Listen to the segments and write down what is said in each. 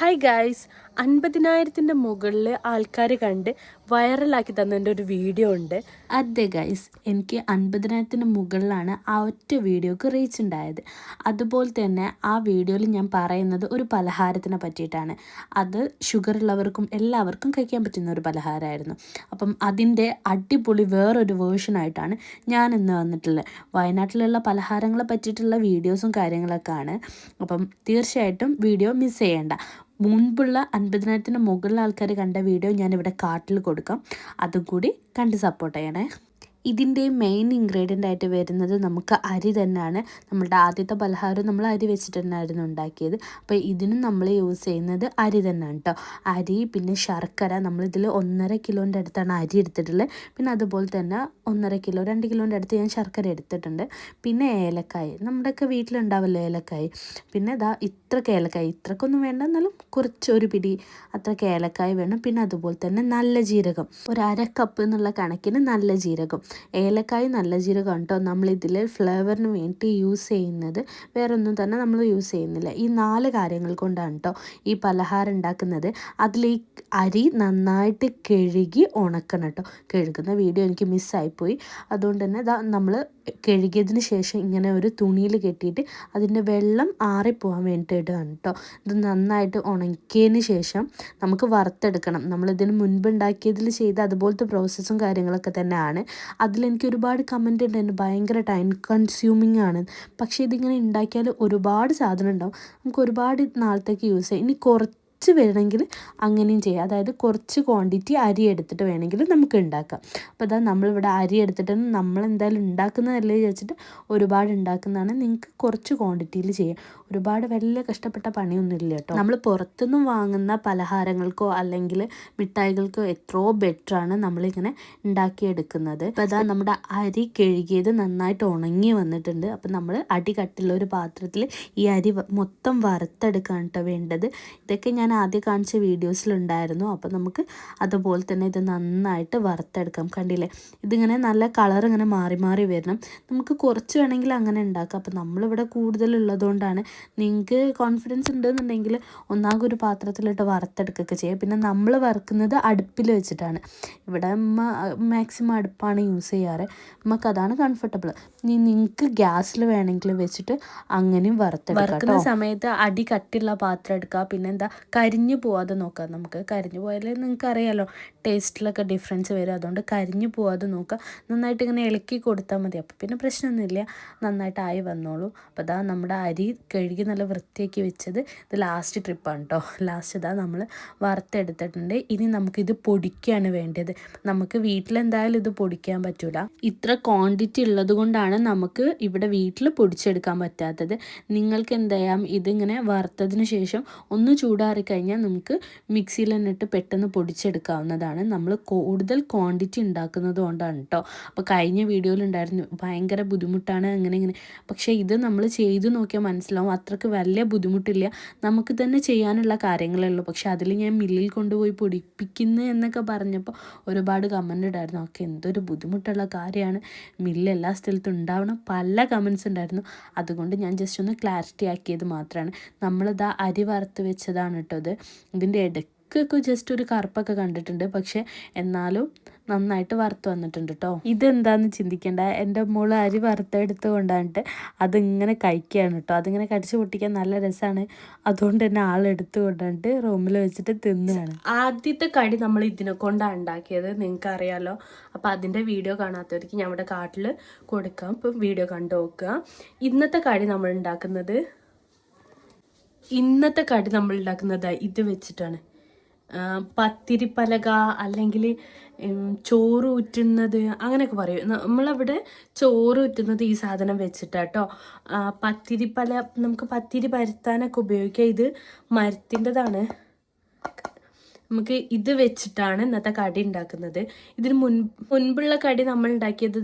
Hi guys അൻപതിനായിരത്തിന്റെ മുകളിൽ ആൾക്കാർ കണ്ട് വൈറലാക്കി തന്നതിന്റെ ഒരു വീഡിയോ ഉണ്ട്. അതെ ഗൈസ് എനിക്ക് അൻപതിനായിരത്തിന് മുകളിലാണ് ആ ഒറ്റ വീഡിയോക്ക് റീച്ച് ഉണ്ടായത്. അതുപോലെ തന്നെ ആ വീഡിയോയിൽ ഞാൻ പറയുന്നത് ഒരു പലഹാരത്തിനെ പറ്റിയിട്ടാണ്. അത് ഷുഗർ ഉള്ളവർക്കും എല്ലാവർക്കും കഴിക്കാൻ പറ്റുന്ന ഒരു പലഹാരമായിരുന്നു. അപ്പം അതിന്റെ അടിപൊളി വേറൊരു വേർഷനായിട്ടാണ് ഞാൻ ഇന്ന് വന്നിട്ടുള്ളത്. വയനാട്ടിലുള്ള പലഹാരങ്ങളെ പറ്റിയിട്ടുള്ള വീഡിയോസും കാര്യങ്ങളൊക്കെ ആണ് അപ്പം തീർച്ചയായിട്ടും വീഡിയോ മിസ് ചെയ്യേണ്ട. മുൻപുള്ള അൻപതിനായിരത്തിന് മുകളിൽ ആൾക്കാർ കണ്ട വീഡിയോ ഞാനിവിടെ കാർട്ടിൽ കൊടുക്കാം. അതും കൂടി കണ്ട് സപ്പോർട്ട് ചെയ്യണേ. ഇതിന്റെ മെയിൻ ഇൻഗ്രീഡിയന്റ് ആയിട്ട് വരുന്നത് നമുക്ക് അരി തന്നെയാണ്. നമ്മളുടെ ആദ്യത്തെ പലഹാരം നമ്മൾ അരി വെച്ചിട്ട് തന്നെയായിരുന്നു ഉണ്ടാക്കിയത്. അപ്പോൾ ഇതിനും നമ്മൾ യൂസ് ചെയ്യുന്നത് അരി തന്നെയാണ് കേട്ടോ അരി പിന്നെ ശർക്കര നമ്മളിതിൽ ഒന്നര കിലോന്റെ അടുത്താണ് അരി എടുത്തിട്ടുള്ളത്. പിന്നെ അതുപോലെ തന്നെ ഒന്നര കിലോ രണ്ട് കിലോന്റെ അടുത്ത് ഞാൻ ശർക്കര എടുത്തിട്ടുണ്ട്. പിന്നെ ഏലക്കായ് നമ്മുടെയൊക്കെ വീട്ടിലുണ്ടാവല്ലോ ഏലക്കായ്. പിന്നെ ഇതാ ഇത്രക്ക് ഏലക്കായ്. ഇത്രക്കൊന്നും വേണ്ട എന്നാലും കുറച്ച് ഒരു പിടി അത്രയ്ക്ക് ഏലക്കായ് വേണം. പിന്നെ അതുപോലെ തന്നെ നല്ല ജീരകം. ഒരു അര എന്നുള്ള കണക്കിന് നല്ല ജീരകം. ഏലക്കായ് നല്ല ജീരകം കേട്ടോ. നമ്മളിതിൽ ഫ്ലേവറിന് വേണ്ടി യൂസ് ചെയ്യുന്നത്. വേറെ ഒന്നും തന്നെ നമ്മൾ യൂസ് ചെയ്യുന്നില്ല. ഈ നാല് കാര്യങ്ങൾ കൊണ്ടാണ് കേട്ടോ ഈ പലഹാരം ഉണ്ടാക്കുന്നത്. അതിൽ ഈ അരി നന്നായിട്ട് കഴുകി ഉണക്കണം കേട്ടോ. കഴുകുന്ന വീഡിയോ എനിക്ക് മിസ്സായിപ്പോയി അതുകൊണ്ട് തന്നെ നമ്മൾ കഴുകിയതിന് ശേഷം ഇങ്ങനെ ഒരു തുണിയിൽ കെട്ടിയിട്ട് അതിന്റെ വെള്ളം ആറിപ്പോവാൻ വേണ്ടിയിട്ടാണ് കേട്ടോ. ഇത് നന്നായിട്ട് ഉണക്കിയതിന് ശേഷം നമുക്ക് വറുത്തെടുക്കണം. നമ്മളിതിന് മുൻപ് ഉണ്ടാക്കിയതിൽ ചെയ്ത അതുപോലത്തെ പ്രോസസ്സും കാര്യങ്ങളൊക്കെ തന്നെയാണ്. അതിലെനിക്ക് ഒരുപാട് കമന്റ് ഉണ്ടായിരുന്നു ഭയങ്കര ടൈം കൺസ്യൂമിങ് ആണ്. പക്ഷേ ഇതിങ്ങനെ ഉണ്ടാക്കിയാൽ ഒരുപാട് സാധനം ഉണ്ടാവും നമുക്ക് ഒരുപാട് നാളത്തേക്ക് യൂസ് ചെയ്യാം. ഇനി കുറച്ച് വേണമെങ്കിൽ അങ്ങനെയും ചെയ്യാം. അതായത് കുറച്ച് ക്വാണ്ടിറ്റി അരി എടുത്തിട്ട് വേണമെങ്കിൽ നമുക്ക് ഉണ്ടാക്കാം. അപ്പോൾ അതാ നമ്മളിവിടെ അരി എടുത്തിട്ട് നമ്മൾ എന്തായാലും ഉണ്ടാക്കുന്നതല്ലേ വിചാരിച്ചിട്ട് ഒരുപാട് ഉണ്ടാക്കുന്നതാണ്. നിങ്ങൾക്ക് കുറച്ച് ക്വാണ്ടിറ്റിയിൽ ചെയ്യാം. ഒരുപാട് വലിയ കഷ്ടപ്പെട്ട പണിയൊന്നുമില്ല കേട്ടോ. നമ്മൾ പുറത്തുനിന്ന് വാങ്ങുന്ന പലഹാരങ്ങൾക്കോ അല്ലെങ്കിൽ മിഠായികൾക്കോ എത്രയോ ബെറ്ററാണ് നമ്മളിങ്ങനെ ഉണ്ടാക്കിയെടുക്കുന്നത്. അപ്പോൾ അതാ നമ്മുടെ അരി കഴുകിയത് നന്നായിട്ട് ഉണങ്ങി വന്നിട്ടുണ്ട്. അപ്പോൾ നമ്മൾ അടി കട്ടുള്ള ഒരു പാത്രത്തിൽ ഈ അരി മൊത്തം വറുത്തെടുക്കാൻ കേട്ടോ വേണ്ടത്. ഇതൊക്കെ ഞാൻ ആദ്യം കാണിച്ച വീഡിയോസിലുണ്ടായിരുന്നു. അപ്പോൾ നമുക്ക് അതുപോലെ തന്നെ ഇത് നന്നായിട്ട് വറുത്തെടുക്കാം. കണ്ടില്ലേ? ഇതിങ്ങനെ നല്ല കളർ ഇങ്ങനെ മാറി മാറി വരണം. നമുക്ക് കുറച്ച് വേണമെങ്കിൽ അങ്ങനെ ഉണ്ടാക്കാം. അപ്പോൾ നമ്മളിവിടെ കൂടുതലുള്ളതുകൊണ്ടാണ്. നിങ്ങൾക്ക് കോൺഫിഡൻസ് ഉണ്ടെന്നുണ്ടെങ്കിൽ ഒന്നാകെ ഒരു പാത്രത്തിലിട്ട് വറുത്തെടുക്കുകയൊക്കെ ചെയ്യാം. പിന്നെ നമ്മൾ വറുക്കുന്നത് അടുപ്പിൽ വെച്ചിട്ടാണ്. ഇവിടെ മാക്സിമം അടുപ്പാണ് യൂസ് ചെയ്യാറ്. നമുക്ക് അതാണ് കംഫർട്ടബിൾ ഇനി നിങ്ങൾക്ക് ഗ്യാസിൽ വേണമെങ്കിൽ വെച്ചിട്ട് അങ്ങനെയും വറുത്തെടുക്കാം വറുക്കുന്ന സമയത്ത് അടി കട്ടിയുള്ള പാത്രം എടുക്കുക. പിന്നെ എന്താ കരിഞ്ഞു പോവാതെ നോക്കാം. നമുക്ക് കരിഞ്ഞു പോയാലേ നിങ്ങൾക്ക് അറിയാലോ ടേസ്റ്റിലൊക്കെ ഡിഫറൻസ് വരും. അതുകൊണ്ട് കരിഞ്ഞു പോവാതെ നോക്കുക നന്നായിട്ട് ഇങ്ങനെ ഇളക്കി കൊടുത്താൽ മതി. അപ്പോൾ പിന്നെ പ്രശ്നമൊന്നുമില്ല. നന്നായിട്ട് ആയി വന്നോളൂ. അപ്പോൾ അതാ നമ്മുടെ അരി കഴുകി നല്ല വൃത്തിയാക്കി വെച്ചത് ഇത് ലാസ്റ്റ് ട്രിപ്പാണ് കേട്ടോ ലാസ്റ്റ് ഇതാ നമ്മൾ വറുത്തെടുത്തിട്ടുണ്ട്. ഇനി നമുക്കിത് പൊടിക്കുകയാണ് വേണ്ടത്. നമുക്ക് വീട്ടിലെന്തായാലും ഇത് പൊടിക്കാൻ പറ്റൂല. ഇത്ര ക്വാണ്ടിറ്റി ഉള്ളത് കൊണ്ടാണ് നമുക്ക് ഇവിടെ വീട്ടിൽ പൊടിച്ചെടുക്കാൻ പറ്റാത്തത്. നിങ്ങൾക്ക് എന്തായാലും ഇതിങ്ങനെ വറുത്തതിന് ശേഷം ഒന്ന് ചൂടാറി കഴിഞ്ഞാൽ നമുക്ക് മിക്സിയിൽ തന്നെ ഇട്ട് പെട്ടെന്ന് പൊടിച്ചെടുക്കാവുന്നതാണ്. നമ്മൾ കൂടുതൽ ക്വാണ്ടിറ്റി ഉണ്ടാക്കുന്നത് കൊണ്ടാണ് കേട്ടോ അപ്പോൾ കഴിഞ്ഞ വീഡിയോയിലുണ്ടായിരുന്നു ഭയങ്കര ബുദ്ധിമുട്ടാണ് അങ്ങനെ ഇങ്ങനെ. പക്ഷേ ഇത് നമ്മൾ ചെയ്തു നോക്കിയാൽ മനസ്സിലാവും അത്രയ്ക്ക് വലിയ ബുദ്ധിമുട്ടില്ല. നമുക്ക് തന്നെ ചെയ്യാനുള്ള കാര്യങ്ങളേ ഉള്ളൂ. പക്ഷേ അതിൽ ഞാൻ മില്ലിൽ കൊണ്ടുപോയി പൊടിപ്പിക്കുന്നു എന്നൊക്കെ പറഞ്ഞപ്പോൾ ഒരുപാട് കമന്റ് ഉണ്ടായിരുന്നു ഒക്കെ എന്തൊരു ബുദ്ധിമുട്ടുള്ള കാര്യമാണ്. മില്ല് എല്ലാ സ്ഥലത്തും ഉണ്ടാവണം. പല കമൻസ് ഉണ്ടായിരുന്നു. അതുകൊണ്ട് ഞാൻ ജസ്റ്റ് ഒന്ന് ക്ലാരിറ്റി ആക്കിയത് മാത്രമാണ് നമ്മളിതാ അരി വറുത്ത് വെച്ചതാണ് കേട്ടോ ഇത് ഇതിന്റെ ഇടയ്ക്കൊക്കെ ജസ്റ്റ് ഒരു കറുപ്പൊക്കെ കണ്ടിട്ടുണ്ട്. പക്ഷേ എന്നാലും നന്നായിട്ട് വറുത്ത് വന്നിട്ടുണ്ട് കേട്ടോ ഇതെന്താന്ന് ചിന്തിക്കേണ്ട. എന്റെ മോൾ അരി വറുത്തെടുത്ത് കൊണ്ടാണിട്ട് അതിങ്ങനെ കഴിക്കുകയാണ് കേട്ടോ അതിങ്ങനെ കടിച്ചു പൊട്ടിക്കാൻ നല്ല രസമാണ് അതുകൊണ്ട് തന്നെ ആളെടുത്ത് കൊണ്ടാണിട്ട് റൂമിൽ വെച്ചിട്ട് തിന്നുകയാണ് ആദ്യത്തെ കടി നമ്മൾ ഇതിനെ കൊണ്ടാണ് ഉണ്ടാക്കിയത്. നിങ്ങൾക്ക് അറിയാലോ അപ്പോൾ അതിന്റെ വീഡിയോ കാണാത്തവർക്ക് ഞാൻ ഇവിടെ കാട്ടിൽ കൊടുക്കാം. ഇപ്പം വീഡിയോ കണ്ടു നോക്കുക. ഇന്നത്തെ കടി നമ്മൾ ഉണ്ടാക്കുന്നത് ഇന്നത്തെ കടി നമ്മൾ ഉണ്ടാക്കുന്നത് ഇത് വെച്ചിട്ടാണ്. പത്തിരി പത്തിരിപ്പലക അല്ലെങ്കിൽ ചോറ് ഊറ്റുന്നത് അങ്ങനെയൊക്കെ പറയും. നമ്മളവിടെ ചോറ് ഊറ്റുന്നത് ഈ സാധനം വെച്ചിട്ടാട്ടോ പത്തിരിപ്പല നമുക്ക് പത്തിരി പരത്താനൊക്കെ ഉപയോഗിക്കുക. ഇത് മരത്തിന്റെതാണ്. നമുക്ക് ഇത് വെച്ചിട്ടാണ് ഇന്നത്തെ കടി ഉണ്ടാക്കുന്നത്. ഇതിന് മുൻ മുൻപുള്ള കടി നമ്മൾ ഉണ്ടാക്കിയത്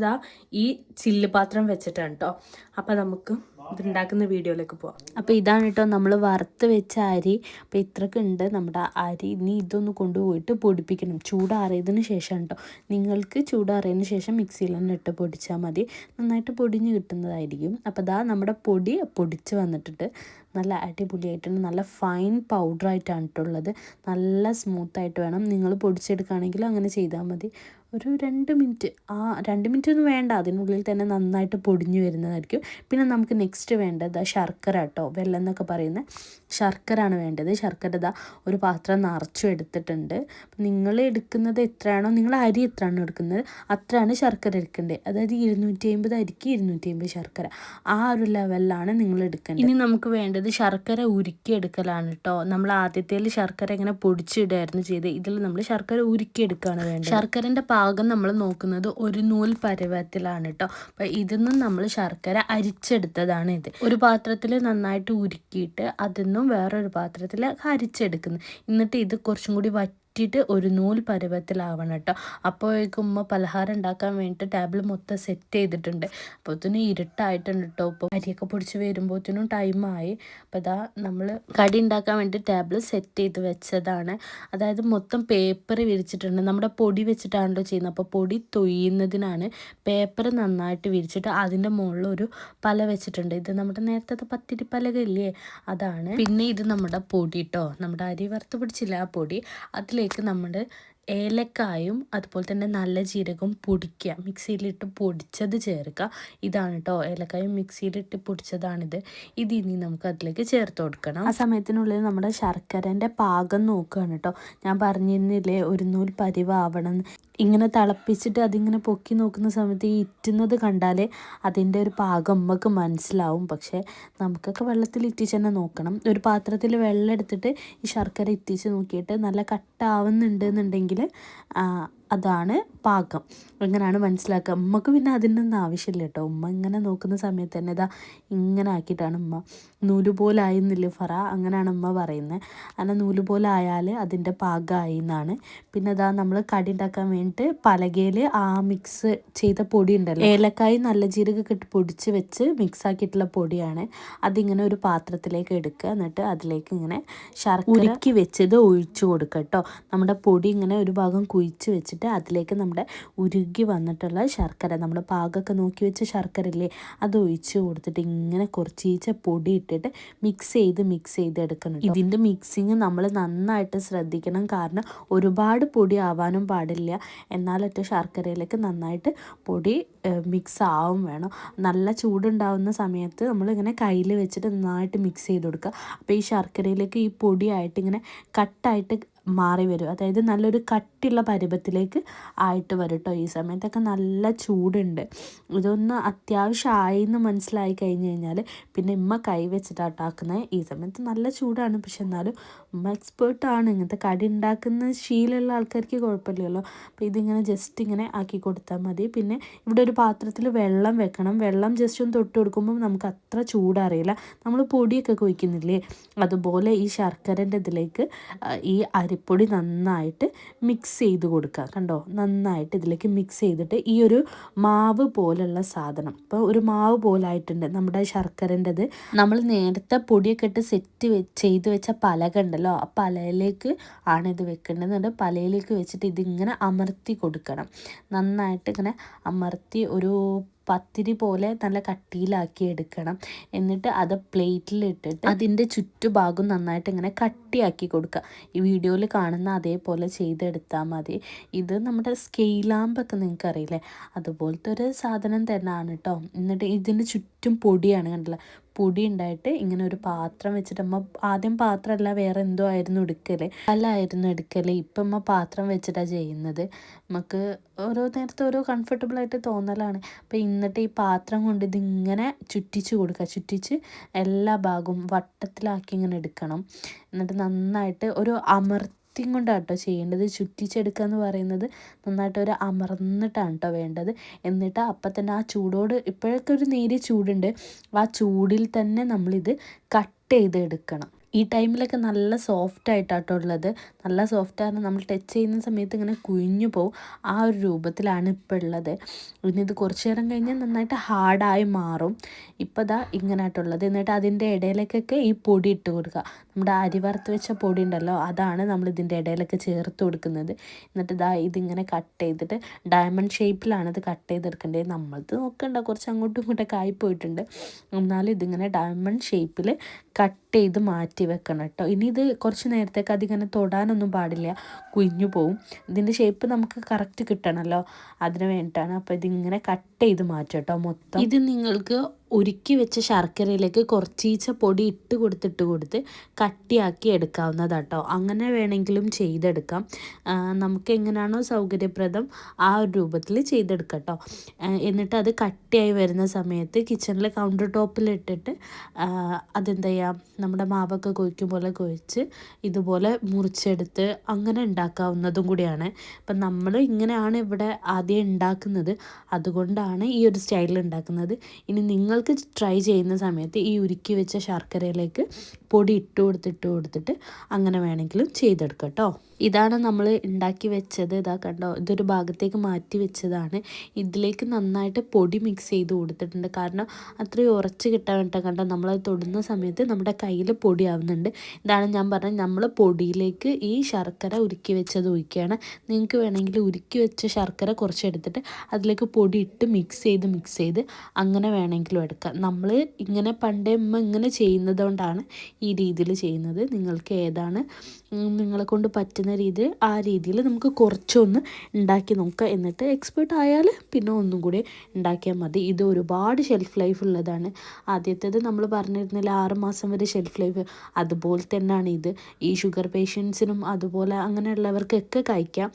ഈ ചില്ല് പാത്രം വെച്ചിട്ടാണ് കേട്ടോ അപ്പം നമുക്ക് ഇത് ഉണ്ടാക്കുന്ന വീഡിയോയിലേക്ക് പോവാം. അപ്പോൾ ഇതാണ് കേട്ടോ നമ്മൾ വറുത്ത് വെച്ച അരി. അപ്പോൾ ഇത്രയ്ക്ക് ഉണ്ട് നമ്മുടെ അരി. ഇനി ഇതൊന്ന് കൊണ്ടുപോയിട്ട് പൊടിപ്പിക്കണം. ചൂടാറിയതിന് ശേഷം കേട്ടോ നിങ്ങൾക്ക് ചൂടാറിയതിന് ശേഷം മിക്സിയിൽ തന്നെ ഇട്ട് പൊടിച്ചാൽ മതി. നന്നായിട്ട് പൊടിഞ്ഞ് കിട്ടുന്നതായിരിക്കും. അപ്പോൾ ദാ നമ്മുടെ പൊടി പൊടിച്ച് വന്നിട്ടിട്ട് നല്ല അടിപൊളിയായിട്ടുണ്ട് നല്ല ഫൈൻ പൗഡറായിട്ടാണ് കേട്ടുള്ളത് നല്ല സ്മൂത്തായിട്ട് വേണം. നിങ്ങൾ പൊടിച്ചെടുക്കുകയാണെങ്കിൽ അങ്ങനെ ചെയ്താൽ മതി. ഒരു രണ്ട് മിനിറ്റ്. ആ രണ്ട് മിനിറ്റ് ഒന്നും വേണ്ട. അതിനുള്ളിൽ തന്നെ നന്നായിട്ട് പൊടിഞ്ഞു വരുന്നതായിരിക്കും. പിന്നെ നമുക്ക് നെക്സ്റ്റ് വേണ്ടത് ശർക്കര കേട്ടോ വെല്ലം എന്നൊക്കെ പറയുന്ന ശർക്കരയാണ് വേണ്ടത്. ശർക്കര ഇതാ ഒരു പാത്രം നിറച്ചും എടുത്തിട്ടുണ്ട്. നിങ്ങൾ എടുക്കുന്നത് എത്രയാണോ നിങ്ങൾ അരി എത്രയാണോ എടുക്കുന്നത് അത്രയാണ് ശർക്കര എടുക്കേണ്ടത്. അതായത് ഇരുന്നൂറ്റി അമ്പത് അരിക്ക് ഇരുന്നൂറ്റി അമ്പത് ശർക്കര. ആ ഒരു ലെവലിലാണ് നിങ്ങൾ എടുക്കേണ്ടത്. ഇനി നമുക്ക് വേണ്ടത് ശർക്കര ഉരുക്കി എടുക്കലാണ് കേട്ടോ നമ്മൾ ആദ്യത്തേൽ ശർക്കര ഇങ്ങനെ പൊടിച്ചിടുകയായിരുന്നു ചെയ്ത് ഇതിൽ നമ്മൾ ശർക്കര ഉരുക്കി എടുക്കുകയാണ് വേണ്ടത്. ശർക്കരന്റെ പാകം നമ്മൾ നോക്കുന്നത് ഒരു നൂൽ പരുവത്തിലാണ് കേട്ടോ അപ്പം ഇതിന്നും നമ്മൾ ശർക്കര അരിച്ചെടുത്തതാണ് ഇത്. ഒരു പാത്രത്തിൽ നന്നായിട്ട് ഉരുക്കിയിട്ട് അതിൽ നിന്നും വേറൊരു പാത്രത്തിൽ അരിച്ചെടുക്കുന്നത് എന്നിട്ട് ഇത് കുറച്ചും കൂടി വറ്റിയിട്ട് ഒരു നൂൽ പരുവത്തിലാവണം കേട്ടോ. അപ്പോഴേക്കും ഉമ്മ പലഹാരം ഉണ്ടാക്കാൻ വേണ്ടിയിട്ട് ടേബിൾ മൊത്തം സെറ്റ് ചെയ്തിട്ടുണ്ട്. അപ്പോഴത്തേനും ഇരുട്ടായിട്ടുണ്ട് കേട്ടോ. ഇപ്പോൾ അരിയൊക്കെ പൊടിച്ച് വരുമ്പോഴത്തേനും ടൈമായി അപ്പോൾ ഇതാ നമ്മൾ കടി ഉണ്ടാക്കാൻ വേണ്ടി ടേബിൾ സെറ്റ് ചെയ്ത് വെച്ചതാണ്. അതായത് മൊത്തം പേപ്പർ വിരിച്ചിട്ടുണ്ട്. നമ്മുടെ പൊടി വെച്ചിട്ടാണല്ലോ ചെയ്യുന്നത്. അപ്പോൾ പൊടി തൊയ്യുന്നതിനാണ് പേപ്പർ നന്നായിട്ട് വിരിച്ചിട്ട് അതിന്റെ മുകളിൽ ഒരു പല വെച്ചിട്ടുണ്ട്. ഇത് നമ്മുടെ നേരത്തെ പത്തിരി പലക ഇല്ലേ? അതാണ്. പിന്നെ ഇത് നമ്മുടെ പൊടി കേട്ടോ. നമ്മുടെ അരി വറുത്ത് പിടിച്ചില്ല ആ പൊടി? അതിലേക്ക് നമ്മുടെ ഏലക്കായും അതുപോലെ തന്നെ നല്ല ജീരകവും പൊടിക്കുക. മിക്സിയിലിട്ട് പൊടിച്ചത് ചേർക്കുക. ഇതാണ് കേട്ടോ ഏലക്കായും മിക്സിയിലിട്ട് പൊടിച്ചതാണിത്. ഇത് ഇനി നമുക്ക് അതിലേക്ക് ചേർത്ത് കൊടുക്കണം. ആ സമയത്തിനുള്ളിൽ നമ്മുടെ ശർക്കരന്റെ പാകം നോക്കുകയാണ് കേട്ടോ ഞാൻ പറഞ്ഞിരുന്നില്ലേ ഒരു നൂൽ പരിവാവണം. ഇങ്ങനെ തിളപ്പിച്ചിട്ട് അതിങ്ങനെ പൊക്കി നോക്കുന്ന സമയത്ത് ഈ ഇറ്റുന്നത് കണ്ടാൽ അതിന്റെ ഒരു പാകം നമുക്ക് മനസ്സിലാവും. പക്ഷേ നമുക്കൊക്കെ വെള്ളത്തിൽ ഇറ്റിച്ച് തന്നെ നോക്കണം. ഒരു പാത്രത്തിൽ വെള്ളം എടുത്തിട്ട് ഈ ശർക്കര ഇറ്റിച്ച് നോക്കിയിട്ട് നല്ല കട്ടാവുന്നുണ്ട് എന്നുണ്ടെങ്കിൽ അതാണ് പാകം. അങ്ങനെയാണ് മനസ്സിലാക്കുക. ഉമ്മക്ക് പിന്നെ അതിനൊന്നും ആവശ്യമില്ല കേട്ടോ. ഉമ്മ ഇങ്ങനെ നോക്കുന്ന സമയത്ത് തന്നെ ഇതാ ഇങ്ങനെ ആക്കിയിട്ടാണ് ഉമ്മ നൂൽ പോലായിരുന്നില്ല ഫറ? അങ്ങനെയാണ് അമ്മ പറയുന്നത് അങ്ങനെ നൂൽ പോലായാൽ അതിന്റെ പാകമായി എന്നാണ്. പിന്നെ അതാ നമ്മൾ കടി ഉണ്ടാക്കാൻ വേണ്ടിയിട്ട് പലകയിൽ ആ മിക്സ് ചെയ്ത പൊടി ഉണ്ടല്ലോ. ഏലക്കായി നല്ല ജീരകം ഇട്ട് പൊടിച്ച് വെച്ച് മിക്സ് ആക്കിയിട്ടുള്ള പൊടിയാണ്. അതിങ്ങനെ ഒരു പാത്രത്തിലേക്ക് എടുക്കുക. എന്നിട്ട് അതിലേക്ക് ഇങ്ങനെ ശർക്കര ഉരുക്കി വെച്ചത് ഒഴിച്ചു കൊടുക്കുക കേട്ടോ. നമ്മുടെ പൊടി ഇങ്ങനെ ഒരു ഭാഗം കുഴിച്ച് വെച്ചിട്ട് അതിലേക്ക് നമ്മുടെ ഉരുകി വന്നിട്ടുള്ള ശർക്കര നമ്മുടെ പാകമൊക്കെ നോക്കി വെച്ച ശർക്കര ഇല്ലേ അത് ഒഴിച്ച് കൊടുത്തിട്ട് ഇങ്ങനെ കുറച്ചീച്ച പൊടി ഇട്ടിട്ട് മിക്സ് ചെയ്ത് മിക്സ് ചെയ്ത് എടുക്കണം. ഇതിന്റെ മിക്സിങ് നമ്മൾ നന്നായിട്ട് ശ്രദ്ധിക്കണം. കാരണം ഒരുപാട് പൊടി ആവാനും പാടില്ല. എന്നാലൊറ്റ ശർക്കരയിലേക്ക് നന്നായിട്ട് പൊടി മിക്സ് ആവും വേണം. നല്ല ചൂടുണ്ടാവുന്ന സമയത്ത് നമ്മളിങ്ങനെ കയ്യിൽ വെച്ചിട്ട് നന്നായിട്ട് മിക്സ് ചെയ്ത് കൊടുക്കുക. അപ്പോൾ ഈ ശർക്കരയിലേക്ക് ഈ പൊടിയായിട്ട് ഇങ്ങനെ കട്ടായിട്ട് മാറി വരും. അതായത് നല്ലൊരു കട്ടിയുള്ള പരുവത്തിലേക്ക് ആയിട്ട് വരും കേട്ടോ ഈ സമയത്തൊക്കെ നല്ല ചൂടുണ്ട്. ഇതൊന്ന് അത്യാവശ്യമായി എന്ന് മനസ്സിലായി കഴിഞ്ഞ് കഴിഞ്ഞാൽ പിന്നെ ഉമ്മ കൈ വെച്ചിട്ടാണ് ഉണ്ടാക്കുന്നത് ഈ സമയത്ത് നല്ല ചൂടാണ്. പക്ഷെ എന്നാലും ഉമ്മ എക്സ്പേർട്ടാണ് ഇങ്ങനത്തെ കടി ഉണ്ടാക്കുന്ന ശീലമുള്ള ആൾക്കാർക്ക് കുഴപ്പമില്ലല്ലോ. അപ്പോൾ ഇതിങ്ങനെ ജസ്റ്റ് ഇങ്ങനെ ആക്കി കൊടുത്താൽ മതി. പിന്നെ ഇവിടെ ഒരു പാത്രത്തിൽ വെള്ളം വെക്കണം. വെള്ളം ജസ്റ്റ് ഒന്ന് തൊട്ട് കൊടുക്കുമ്പോൾ നമുക്ക് അത്ര ചൂടറിയില്ല. നമ്മൾ പൊടിയൊക്കെ കുഴിക്കുന്നില്ലേ? അതുപോലെ ഈ ശർക്കരന്റെ ഇതിലേക്ക് ഈ അരിപ്പൊടി നന്നായിട്ട് മിക്സ് ചെയ്ത് കൊടുക്കുക. കണ്ടോ? നന്നായിട്ട് ഇതിലേക്ക് മിക്സ് ചെയ്തിട്ട് ഈ ഒരു മാവ് പോലുള്ള സാധനം. ഇപ്പോൾ ഒരു മാവ് പോലായിട്ടുണ്ട് നമ്മുടെ ശർക്കരന്റെത്. നമ്മൾ നേരത്തെ പൊടിയൊക്കെ ഇട്ട് സെറ്റ് ചെയ്ത് വെച്ച പലക ഉണ്ടല്ലോ ആ പലയിലേക്ക് ആണ് ഇത് വെക്കേണ്ടത്. എന്നിട്ട് പലയിലേക്ക് വെച്ചിട്ട് ഇതിങ്ങനെ അമർത്തി കൊടുക്കണം. നന്നായിട്ട് ഇങ്ങനെ അമർത്തി ഒരു പത്തിരി പോലെ നല്ല കട്ടിയിലാക്കി എടുക്കണം. എന്നിട്ട് അത് പ്ലേറ്റിലിട്ടിട്ട് അതിന്റെ ചുറ്റുഭാഗം നന്നായിട്ട് ഇങ്ങനെ കട്ടിയാക്കി കൊടുക്കുക. ഈ വീഡിയോയിൽ കാണുന്ന അതേപോലെ ചെയ്തെടുത്താൽ മതി. ഇത് നമ്മുടെ സ്കെയിലാമ്പൊക്കെ നിങ്ങൾക്ക് അറിയില്ലേ അതുപോലത്തെ ഒരു സാധനം തന്നെയാണ് കേട്ടോ. എന്നിട്ട് ഇതിന്റെ ചുറ്റും പൊടിയാണ് കണ്ടില്ല? പൊടി ഉണ്ടായിട്ട് ഇങ്ങനെ ഒരു പാത്രം വെച്ചിട്ട് അമ്മ ആദ്യം പാത്രമല്ല വേറെ എന്തോ ആയിരുന്നു എടുക്കൽ. അല്ലായിരുന്നു എടുക്കൽ. ഇപ്പം അമ്മ പാത്രം വെച്ചിട്ടാണ് ചെയ്യുന്നത്. നമുക്ക് ഓരോ നേരത്തെ ഓരോ കംഫർട്ടബിൾ ആയിട്ട് തോന്നലാണ്. അപ്പം ഇന്നിട്ട് ഈ പാത്രം കൊണ്ട് ഇതിങ്ങനെ ചുറ്റിച്ച് കൊടുക്കുക ചുറ്റിച്ച് എല്ലാ ഭാഗവും വട്ടത്തിലാക്കി ഇങ്ങനെ എടുക്കണം. എന്നിട്ട് നന്നായിട്ട് ഒരു അമർത്തി കൊണ്ടാണ് കേട്ടോ ചെയ്യേണ്ടത്. ചുറ്റിച്ചെടുക്കുക എന്ന് പറയുന്നത് നന്നായിട്ട് ഒരു അമർന്നിട്ടാണ് കേട്ടോ വേണ്ടത്. എന്നിട്ട് അപ്പം തന്നെ ആ ചൂടോട് ഇപ്പോഴൊക്കെ ഒരു നേരിയ ചൂടുണ്ട്. ആ ചൂടിൽ തന്നെ നമ്മളിത് കട്ട് ചെയ്ത് എടുക്കണം ഈ ടൈമിലൊക്കെ നല്ല സോഫ്റ്റ് ആയിട്ടാട്ടോ ഉള്ളത്. നല്ല സോഫ്റ്റ് ആണ് നമ്മൾ ടച്ച് ചെയ്യുന്ന സമയത്ത് ഇങ്ങനെ കുഴിഞ്ഞു പോകും ആ ഒരു രൂപത്തിലാണ് ഇപ്പോൾ ഉള്ളത്. ഇനി ഇത് കുറച്ച് നേരം കഴിഞ്ഞാൽ നന്നായിട്ട് ഹാർഡായി മാറും. ഇപ്പോൾ ഇതാ ഇങ്ങനെ ആയിട്ടുള്ളത് എന്നിട്ട് അതിന്റെ ഇടയിലേക്കൊക്കെ ഈ പൊടി ഇട്ട് കൊടുക്കുക. നമ്മുടെ അരി വറുത്ത് വെച്ച പൊടി ഉണ്ടല്ലോ അതാണ് നമ്മൾ ഇതിന്റെ ഇടയിലൊക്കെ ചേർത്ത് കൊടുക്കുന്നത്. എന്നിട്ട് ഇതാ ഇതിങ്ങനെ കട്ട് ചെയ്തിട്ട് ഡയമണ്ട് ഷേപ്പിലാണ് ഇത് കട്ട് ചെയ്തെടുക്കേണ്ടത് നമ്മളത് നോക്കണ്ട കുറച്ച് അങ്ങോട്ടും ഇങ്ങോട്ടൊക്കെ ആയി പോയിട്ടുണ്ട്. എന്നാലും ഇതിങ്ങനെ ഡയമണ്ട് ഷേപ്പിൽ കട്ട് ചെയ്ത് മാറ്റി വെക്കണം കേട്ടോ. ഇനി ഇത് കുറച്ച് നേരത്തേക്ക് അതിങ്ങനെ തൊടാനൊന്നും പാടില്ല. കുഞ്ഞു പോവും. ഇതിന്റെ ഷേപ്പ് നമുക്ക് കറക്റ്റ് കിട്ടണമല്ലോ അതിന് വേണ്ടിയിട്ടാണ്. അപ്പോൾ ഇതിങ്ങനെ കട്ട് ചെയ്ത് മാറ്റാം കേട്ടോ മൊത്തം. ഇത് നിങ്ങൾക്ക് ഉരുക്കി വെച്ച ശർക്കരയിലേക്ക് കുറച്ചീച്ച പൊടി ഇട്ട് കൊടുത്തിട്ട് കൊടുത്ത് കട്ടിയാക്കി എടുക്കാവുന്നതാട്ടോ. അങ്ങനെ വേണമെങ്കിലും ചെയ്തെടുക്കാം. നമുക്ക് എങ്ങനെയാണോ സൗകര്യപ്രദം ആ ഒരു രൂപത്തിൽ ചെയ്തെടുക്കാം കേട്ടോ എന്നിട്ട് അത് കട്ടിയായി വരുന്ന സമയത്ത് കിച്ചണിൽ കൗണ്ടർ ആ, അതെന്താ ചെയ്യുക നമ്മുടെ മാവൊക്കെ കൊഴിക്കും പോലെ കൊഴിച്ച് ഇതുപോലെ മുറിച്ചെടുത്ത് അങ്ങനെ ഉണ്ടാക്കാവുന്നതും കൂടിയാണ്. അപ്പം നമ്മൾ ഇങ്ങനെയാണ് ഇവിടെ ആദ്യം ഉണ്ടാക്കുന്നത്. അതുകൊണ്ടാണ് ഈ ഒരു സ്റ്റൈലിൽ ഉണ്ടാക്കുന്നത്. ഇനി നിങ്ങൾക്ക് ട്രൈ ചെയ്യുന്ന സമയത്ത് ഈ ഉരുക്കി വെച്ച ശർക്കരയിലേക്ക് പൊടി ഇട്ട് കൊടുത്തിട്ട് കൊടുത്തിട്ട് അങ്ങനെ വേണമെങ്കിലും ചെയ്തെടുക്കാം കേട്ടോ ഇതാണ് നമ്മൾ ഉണ്ടാക്കി വെച്ചത്. ഇതാ കണ്ടോ? ഇതൊരു ഭാഗത്തേക്ക് മാറ്റി വെച്ചതാണ്. ഇതിലേക്ക് നന്നായിട്ട് പൊടി മിക്സ് ചെയ്ത് കൊടുത്തിട്ടുണ്ട്. കാരണം അത്രയും ഉറച്ച് കിട്ടാൻ വേണ്ടിയിട്ട് കണ്ടോ? നമ്മളത് തൊടുന്ന സമയത്ത് നമ്മുടെ കയ്യിൽ പൊടിയാവുന്നുണ്ട് ഇതാണ് ഞാൻ പറഞ്ഞത് നമ്മൾ പൊടിയിലേക്ക് ഈ ശർക്കര ഉരുക്കി വെച്ചത് ഒഴിക്കുകയാണ്. നിങ്ങൾക്ക് വേണമെങ്കിൽ ഉരുക്കി വെച്ച ശർക്കര കുറച്ച് എടുത്തിട്ട് അതിലേക്ക് പൊടി ഇട്ട് മിക്സ് ചെയ്ത് മിക്സ് ചെയ്ത് അങ്ങനെ വേണമെങ്കിലും എടുക്കാം. നമ്മൾ ഇങ്ങനെ പണ്ടേ ഉമ്മ ഇങ്ങനെ ചെയ്യുന്നത് കൊണ്ടാണ് ഈ രീതിയിൽ ചെയ്യുന്നത്. നിങ്ങൾക്ക് ഏതാണ് നിങ്ങളെ കൊണ്ട് പറ്റുന്ന രീതി ആ രീതിയിൽ നമുക്ക് കുറച്ചൊന്ന് ഉണ്ടാക്കി നോക്കുക എന്നിട്ട് എക്സ്പേർട്ട് ആയാൽ പിന്നെ ഒന്നും കൂടി ഉണ്ടാക്കിയാൽ മതി. ഇത് ഒരുപാട് ഷെൽഫ് ലൈഫ് ഉള്ളതാണ്. ആദ്യത്തേത് നമ്മൾ പറഞ്ഞിരുന്നില്ല ആറ് മാസം വരെ ഷെൽഫ് ലൈഫ് അതുപോലെ തന്നെയാണ് ഇത്. ഈ ഷുഗർ പേഷ്യൻസിനും അതുപോലെ അങ്ങനെയുള്ളവർക്കൊക്കെ കഴിക്കാം.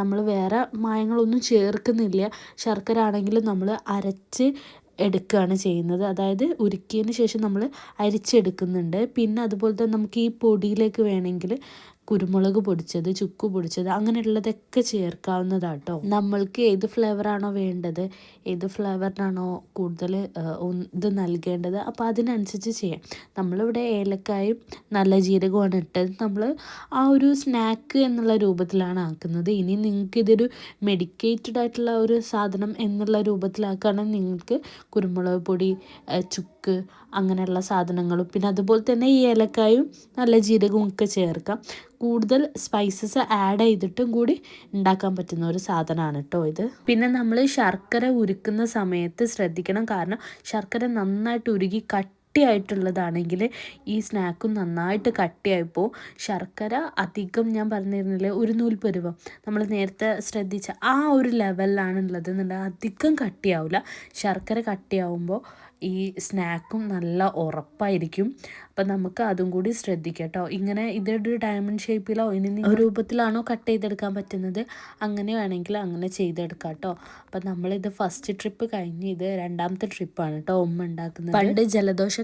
നമ്മൾ വേറെ മായങ്ങളൊന്നും ചേർക്കുന്നില്ല. ശർക്കര ആണെങ്കിൽ നമ്മൾ അരച്ച് എടുക്കുകയാണ് ചെയ്യുന്നത്. അതായത് ഉരുക്കിയതിന് ശേഷം നമ്മൾ അരിച്ചെടുക്കുന്നുണ്ട്. പിന്നെ അതുപോലെ തന്നെ നമുക്ക് ഈ പൊടിയിലേക്ക് വേണമെങ്കിൽ കുരുമുളക് പൊടിച്ചത് ചുക്ക് പൊടിച്ചത് അങ്ങനെയുള്ളതൊക്കെ ചേർക്കാവുന്നതാട്ടോ. നമ്മൾക്ക് ഏത് ഫ്ലേവറാണോ വേണ്ടത് ഏത് ഫ്ലേവറിനാണോ കൂടുതൽ ഇത് നൽകേണ്ടത് അപ്പോൾ അതിനനുസരിച്ച് ചെയ്യാം. നമ്മളിവിടെ ഏലക്കായും നല്ല ജീരകമാണ് ഇട്ടത്. നമ്മൾ ആ ഒരു സ്നാക്ക് എന്നുള്ള രൂപത്തിലാണ് ആക്കുന്നത്. ഇനി നിങ്ങൾക്ക് ഇതൊരു മെഡിക്കേറ്റഡ് ആയിട്ടുള്ള ഒരു സാധനം എന്നുള്ള രൂപത്തിലാക്കുകയാണെങ്കിൽ നിങ്ങൾക്ക് കുരുമുളക് പൊടി ചുക്ക് അങ്ങനെയുള്ള സാധനങ്ങളും പിന്നെ അതുപോലെ തന്നെ ഈ ഏലക്കായും നല്ല ജീരകവും ഒക്കെ ചേർക്കാം. കൂടുതൽ സ്പൈസസ് ആഡ് ചെയ്തിട്ടും കൂടി ഉണ്ടാക്കാൻ പറ്റുന്ന ഒരു സാധനമാണ് കേട്ടോ ഇത്. പിന്നെ നമ്മൾ ശർക്കര ഉരുക്കുന്ന സമയത്ത് ശ്രദ്ധിക്കണം. കാരണം ശർക്കര നന്നായിട്ട് ഉരുകി കട്ടിയായിട്ടുള്ളതാണെങ്കിൽ ഈ സ്നാക്കും നന്നായിട്ട് കട്ടിയായിപ്പോൾ ശർക്കര അധികം ഞാൻ പറഞ്ഞിരുന്നില്ലേ ഒരു നൂൽ പരുവം നമ്മൾ നേരത്തെ ശ്രദ്ധിച്ച ആ ഒരു ലെവലിലാണ് ഉള്ളത് എന്നുണ്ടെങ്കിൽ അധികം കട്ടിയാവില്ല. ശർക്കര കട്ടിയാവുമ്പോൾ ഈ സ്നാക്കും നല്ല ഉറപ്പായിരിക്കും. അപ്പം നമുക്ക് അതും കൂടി ശ്രദ്ധിക്കാം കേട്ടോ. ഇങ്ങനെ ഇതൊരു ഡയമണ്ട് ഷേപ്പിലോ ഇനി രൂപത്തിലാണോ കട്ട് ചെയ്തെടുക്കാൻ പറ്റുന്നത്? അങ്ങനെ വേണമെങ്കിൽ അങ്ങനെ ചെയ്തെടുക്കാം കേട്ടോ. അപ്പം നമ്മളിത് ഫസ്റ്റ് ട്രിപ്പ് കഴിഞ്ഞ് ഇത് രണ്ടാമത്തെ ട്രിപ്പാണ് കേട്ടോ ഉമ്മ ഉണ്ടാക്കുന്നത്. പണ്ട്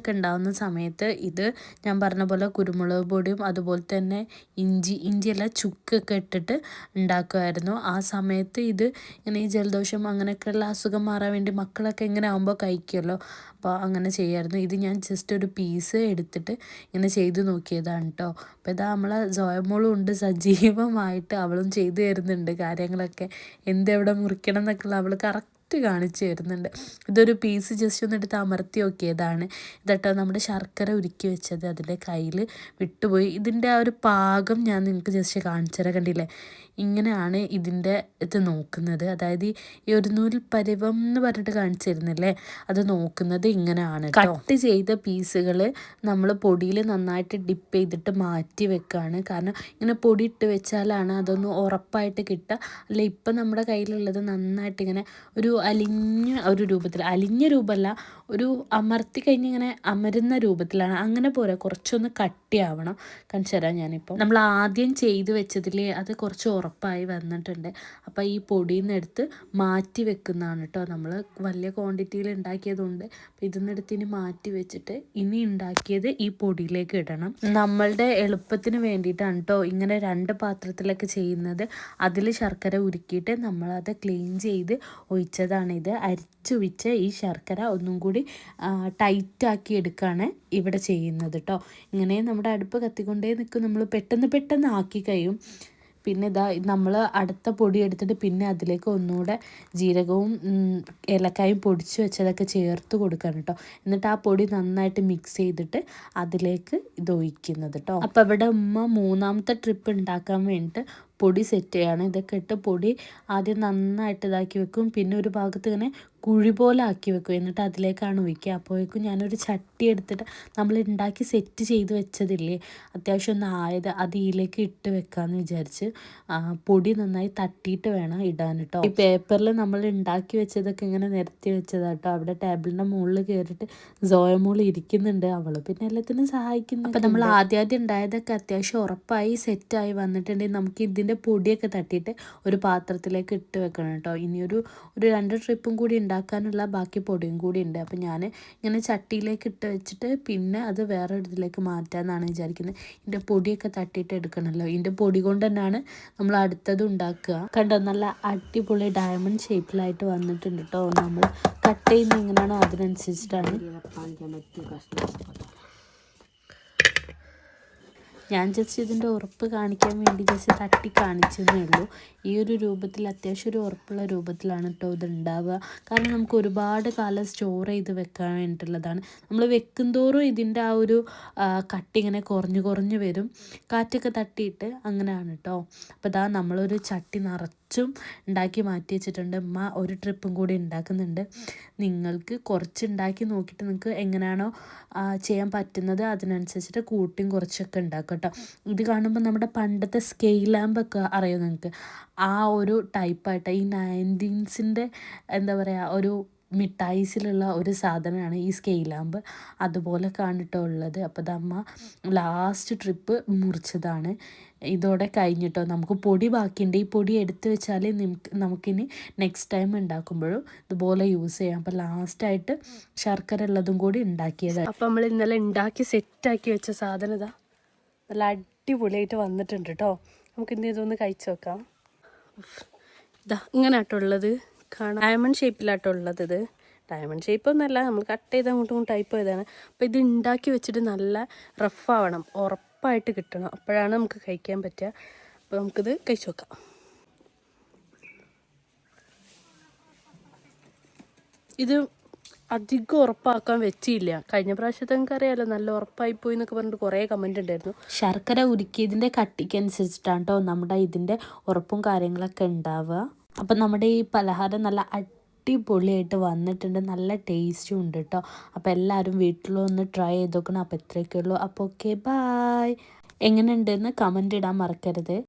ജലദോഷമൊക്കെ ഉണ്ടാകുന്ന സമയത്ത് ഇത് ഞാൻ പറഞ്ഞ പോലെ കുരുമുളക് പൊടിയും അതുപോലെ തന്നെ ഇഞ്ചി ഇഞ്ചിയല്ല ചുക്കൊക്കെ ഇട്ടിട്ട് ഉണ്ടാക്കുമായിരുന്നു. ആ സമയത്ത് ഇത് ഇങ്ങനെ ഈ ജലദോഷം അങ്ങനെയൊക്കെയുള്ള അസുഖം മാറാൻ വേണ്ടി മക്കളൊക്കെ ഇങ്ങനെ ആകുമ്പോൾ കഴിക്കുമല്ലോ അപ്പോൾ അങ്ങനെ ചെയ്യായിരുന്നു. ഇത് ഞാൻ ജസ്റ്റ് ഒരു പീസ് എടുത്തിട്ട് ഇങ്ങനെ ചെയ്ത് നോക്കിയതാണ് കേട്ടോ അപ്പോൾ ഇതാ നമ്മളെ ജോയമോളും ഉണ്ട്. സജീവമായിട്ട് അവളും ചെയ്തു തരുന്നുണ്ട് കാര്യങ്ങളൊക്കെ. എന്തെവിടെ മുറിക്കണം എന്നൊക്കെയുള്ള അവൾ കറക്റ്റ് കാണിച്ചു തരുന്നുണ്ട്. ഇതൊരു പീസ് ജസ്റ്റ് ഒന്ന് എടുത്ത് അമർത്തി നോക്കിയതാണ്. ഇതട്ടോ നമ്മുടെ ശർക്കര ഉരുക്കി വെച്ചത് അതിന്റെ കയ്യിൽ വിട്ടുപോയി. ഇതിന്റെ ആ ഒരു പാകം ഞാൻ നിങ്ങൾക്ക് ജസ്റ്റ് കാണിച്ചു തരാം. കണ്ടില്ലേ? ഇങ്ങനെയാണ് ഇതിന്റെ ഇത് നോക്കുന്നത്. അതായത് ഈ- ഒരു നൂൽ പരുവം എന്ന് പറഞ്ഞിട്ട് കാണിച്ചിരുന്നില്ലേ? അത് നോക്കുന്നത് ഇങ്ങനെയാണ് കട്ട് ചെയ്ത പീസുകൾ നമ്മൾ പൊടിയിൽ നന്നായിട്ട് ഡിപ്പ് ചെയ്തിട്ട് മാറ്റി വെക്കുകയാണ് കാരണം ഇങ്ങനെ പൊടി ഇട്ട് വെച്ചാലാണ് അതൊന്ന് ഉറപ്പായിട്ട് കിട്ടുക. അല്ല ഇപ്പം നമ്മുടെ കയ്യിലുള്ളത് നന്നായിട്ട് ഇങ്ങനെ ഒരു അലിഞ്ഞ ഒരു രൂപത്തിൽ അലിഞ്ഞ രൂപമല്ല ഒരു അമർത്തി കഴിഞ്ഞ് ഇങ്ങനെ അമരുന്ന രൂപത്തിലാണ്. അങ്ങനെ പോരാ കുറച്ചൊന്ന് കട്ടിയാവണം. കാണിച്ചു തരാം ഞാനിപ്പോൾ നമ്മൾ ആദ്യം ചെയ്ത് വെച്ചതിൽ അത് കുറച്ച് ഉറപ്പായി വന്നിട്ടുണ്ട്. അപ്പോൾ ഈ പൊടിയിൽ നിന്നെടുത്ത് മാറ്റി വെക്കുന്നതാണ് കേട്ടോ നമ്മൾ വലിയ ക്വാണ്ടിറ്റിയിൽ ഉണ്ടാക്കിയതുകൊണ്ട് ഇതിൽ നിന്നെടുത്ത് ഇനി മാറ്റി വെച്ചിട്ട് ഇനി ഉണ്ടാക്കിയത് ഈ പൊടിയിലേക്ക് ഇടണം. നമ്മളുടെ എളുപ്പത്തിന് വേണ്ടിയിട്ടാണ് കേട്ടോ ഇങ്ങനെ രണ്ട് പാത്രത്തിലൊക്കെ ചെയ്യുന്നത്. അതിൽ ശർക്കര ഉരുക്കിയിട്ട് നമ്മളത് ക്ലീൻ ചെയ്ത് ഒഴിച്ചതാണിത്. വെച്ചതാണിത് അരിച്ചു വെച്ച ഈ ശർക്കര ഒന്നും കൂടി ടൈറ്റാക്കി എടുക്കുകയാണ് ഇവിടെ ചെയ്യുന്നത് കേട്ടോ ഇങ്ങനെ നമ്മുടെ അടുപ്പ് കത്തിക്കൊണ്ടേ നിൽക്കും. നമ്മൾ പെട്ടെന്ന് പെട്ടെന്ന് ആക്കി കഴിയും. പിന്നെ ഇതാ നമ്മൾ അടുത്ത പൊടി എടുത്തിട്ട് പിന്നെ അതിലേക്ക് ഒന്നുകൂടെ ജീരകവും ഏലക്കായും പൊടിച്ച് വെച്ചതൊക്കെ ചേർത്ത് കൊടുക്കണം കേട്ടോ. എന്നിട്ട് ആ പൊടി നന്നായിട്ട് മിക്സ് ചെയ്തിട്ട് അതിലേക്ക് ഇത് ഒഴിക്കുന്നത് കേട്ടോ. അപ്പോൾ ഇവിടെ ഉമ്മ മൂന്നാമത്തെ ട്രിപ്പ് ഉണ്ടാക്കാൻ വേണ്ടിയിട്ട് പൊടി സെറ്റ് ചെയ്യാണ്. ഇതൊക്കെ ഇട്ട് പൊടി ആദ്യം നന്നായിട്ട് ഇതാക്കി വെക്കും. പിന്നെ ഒരു ഭാഗത്ത് ഇങ്ങനെ കുഴി പോലെ ആക്കി വെക്കും. എന്നിട്ട് അതിലേക്കാണ് ഒഴിക്കുക. അപ്പോഴേക്കും ഞാനൊരു ചട്ടി എടുത്തിട്ട് നമ്മൾ ഉണ്ടാക്കി സെറ്റ് ചെയ്ത് വെച്ചതില്ലേ? അത്യാവശ്യം ഒന്ന് ആയത് അത് ഇതിലേക്ക് ഇട്ട് വെക്കാമെന്ന് വിചാരിച്ച് പൊടി നന്നായി തട്ടിയിട്ട് വേണം ഇടാൻ കേട്ടോ ഈ പേപ്പറിൽ നമ്മൾ ഉണ്ടാക്കി വെച്ചതൊക്കെ ഇങ്ങനെ നിരത്തി വെച്ചതാണ് കേട്ടോ അവിടെ ടേബിളിന്റെ മുകളിൽ കയറിയിട്ട് സോയമോൾ ഇരിക്കുന്നുണ്ട് അവൾ പിന്നെ എല്ലാത്തിനും സഹായിക്കുന്നു അപ്പം നമ്മൾ ആദ്യം ആദ്യം ഉണ്ടായതൊക്കെ അത്യാവശ്യം ഉറപ്പായി സെറ്റായി വന്നിട്ടുണ്ടെങ്കിൽ നമുക്ക് ഇതിന്റെ പൊടിയൊക്കെ തട്ടിയിട്ട് ഒരു പാത്രത്തിലേക്ക് ഇട്ട് വെക്കണം കേട്ടോ ഇനിയൊരു ഒരു രണ്ട് ട്രിപ്പും കൂടി ഉണ്ടാക്കാനുള്ള ബാക്കി പൊടിയും കൂടി ഉണ്ട്. അപ്പോൾ ഞാൻ ഇങ്ങനെ ചട്ടിയിലേക്ക് ഇട്ട് വെച്ചിട്ട് പിന്നെ അത് വേറെ ഇതിലേക്ക് മാറ്റാമെന്നാണ് വിചാരിക്കുന്നത് ഇതിന്റെ പൊടിയൊക്കെ തട്ടിയിട്ട് എടുക്കണമല്ലോ ഇതിന്റെ പൊടി കൊണ്ട് തന്നെയാണ് നമ്മൾ അടുത്തത് ഉണ്ടാക്കുക. കണ്ടോ നല്ല അടിപൊളി ഡയമണ്ട് ഷേപ്പിലായിട്ട് വന്നിട്ടുണ്ട് കേട്ടോ നമ്മൾ കട്ട് ചെയ്യുന്ന എങ്ങനെയാണോ അതിനനുസരിച്ചിട്ടാണ്. ഞാൻ ജസ്റ്റ് ഇതിന്റെ ഉറപ്പ് കാണിക്കാൻ വേണ്ടി ജസ്റ്റ് തട്ടി കാണിച്ചതേ ഉള്ളൂ. ഈ ഒരു രൂപത്തിൽ അത്യാവശ്യം ഒരു ഉറപ്പുള്ള രൂപത്തിലാണ് കേട്ടോ ഇത് ഉണ്ടാവുക കാരണം നമുക്ക് ഒരുപാട് കാലം സ്റ്റോർ ചെയ്ത് വെക്കാൻ വേണ്ടിയിട്ടുള്ളതാണ്. നമ്മൾ വെക്കുന്തോറും ഇതിന്റെ ആ ഒരു കട്ടിങ്ങനെ കുറഞ്ഞു കുറഞ്ഞു വരും. കാറ്റൊക്കെ തട്ടിയിട്ട് അങ്ങനെയാണ് കേട്ടോ അപ്പോൾ ഇതാ നമ്മളൊരു ചട്ടി നിറച്ചും ഉണ്ടാക്കി മാറ്റി വെച്ചിട്ടുണ്ട്. ഉമ്മ ഒരു ട്രിപ്പും കൂടി ഉണ്ടാക്കുന്നുണ്ട്. നിങ്ങൾക്ക് കുറച്ച് ഉണ്ടാക്കി നോക്കിയിട്ട് നിങ്ങൾക്ക് എങ്ങനെയാണോ ചെയ്യാൻ പറ്റുന്നത് അതിനനുസരിച്ചിട്ട് കൂട്ടിയും കുറച്ചൊക്കെ ഉണ്ടാക്കും കേട്ടോ. ഇത് കാണുമ്പോൾ നമ്മുടെ പണ്ടത്തെ സ്കെയിൽ ലാമ്പൊക്കെ അറിയാം നിങ്ങൾക്ക്? ആ ഒരു ടൈപ്പായിട്ട് ഈ നയന്റീൻസിന്റെ എന്താ പറയുക ഒരു മിഠായിസിലുള്ള ഒരു സാധനമാണ് ഈ സ്കെയിലാമ്പ്. അതുപോലെ കാണിട്ടോ ഉള്ളത് അപ്പോൾ ദമ്മ ലാസ്റ്റ് ട്രിപ്പ് മുറിച്ചതാണ്. ഇതോടെ കഴിഞ്ഞിട്ടോ. നമുക്ക് പൊടി ബാക്കിയുണ്ട്. ഈ പൊടി എടുത്തു വെച്ചാൽ നമുക്ക് നമുക്കിനി നെക്സ്റ്റ് ടൈം ഉണ്ടാക്കുമ്പോഴും ഇതുപോലെ യൂസ് ചെയ്യാം. അപ്പോൾ ലാസ്റ്റായിട്ട് ശർക്കര ഉള്ളതും കൂടി ഉണ്ടാക്കിയത് അപ്പം നമ്മൾ ഇന്നലെ ഉണ്ടാക്കി സെറ്റാക്കി വെച്ച സാധനം ഇതാ. നല്ല അടിപൊളിയായിട്ട് വന്നിട്ടുണ്ട് കേട്ടോ നമുക്ക് ഇന്ന് ഇതൊന്ന് കഴിച്ചു നോക്കാം. ഇതാ ഇങ്ങനെ ആട്ടുള്ളത് കാണാം. ഡയമണ്ട് ഷേപ്പിലാട്ടോ ഉള്ളത് ഇത് ഡയമണ്ട് ഷേപ്പ് ഒന്നല്ല നമ്മൾ കട്ട് ചെയ്ത് അങ്ങോട്ടും ടൈപ്പ് ചെയ്താണ് അപ്പോൾ ഇത് ഉണ്ടാക്കി വെച്ചിട്ട് നല്ല റഫാവണം ഉറപ്പായിട്ട് കിട്ടണം. അപ്പോഴാണ് നമുക്ക് കഴിക്കാൻ പറ്റുക. അപ്പോൾ നമുക്കിത് കഴിച്ചു നോക്കാം. ഇത് അധികം ഉറപ്പാക്കാൻ വെച്ചില്ല. കഴിഞ്ഞ പ്രാവശ്യത്തെ നിങ്ങൾക്ക് അറിയാലോ നല്ല ഉറപ്പായി പോയി എന്നൊക്കെ പറഞ്ഞിട്ട് കുറേ കമന്റ് ഉണ്ടായിരുന്നു. ശർക്കര ഉരുക്കിയതിന്റെ കട്ടിക്കനുസരിച്ചിട്ടാണ് കേട്ടോ നമ്മുടെ ഇതിന്റെ ഉറപ്പും കാര്യങ്ങളൊക്കെ ഉണ്ടാവുക അപ്പം നമ്മുടെ ഈ പലഹാരം നല്ല അടിപൊളിയായിട്ട് വന്നിട്ടുണ്ട്. നല്ല ടേസ്റ്റും ഉണ്ട് കേട്ടോ അപ്പോൾ എല്ലാവരും വീട്ടിലൊന്ന് ട്രൈ ചെയ്ത് നോക്കണം. അപ്പോൾ ഇത്രയൊക്കെ ഉള്ളൂ. അപ്പോൾ ഓക്കെ ബായ് എങ്ങനെയുണ്ടെന്ന് കമന്റ് ഇടാൻ മറക്കരുത്.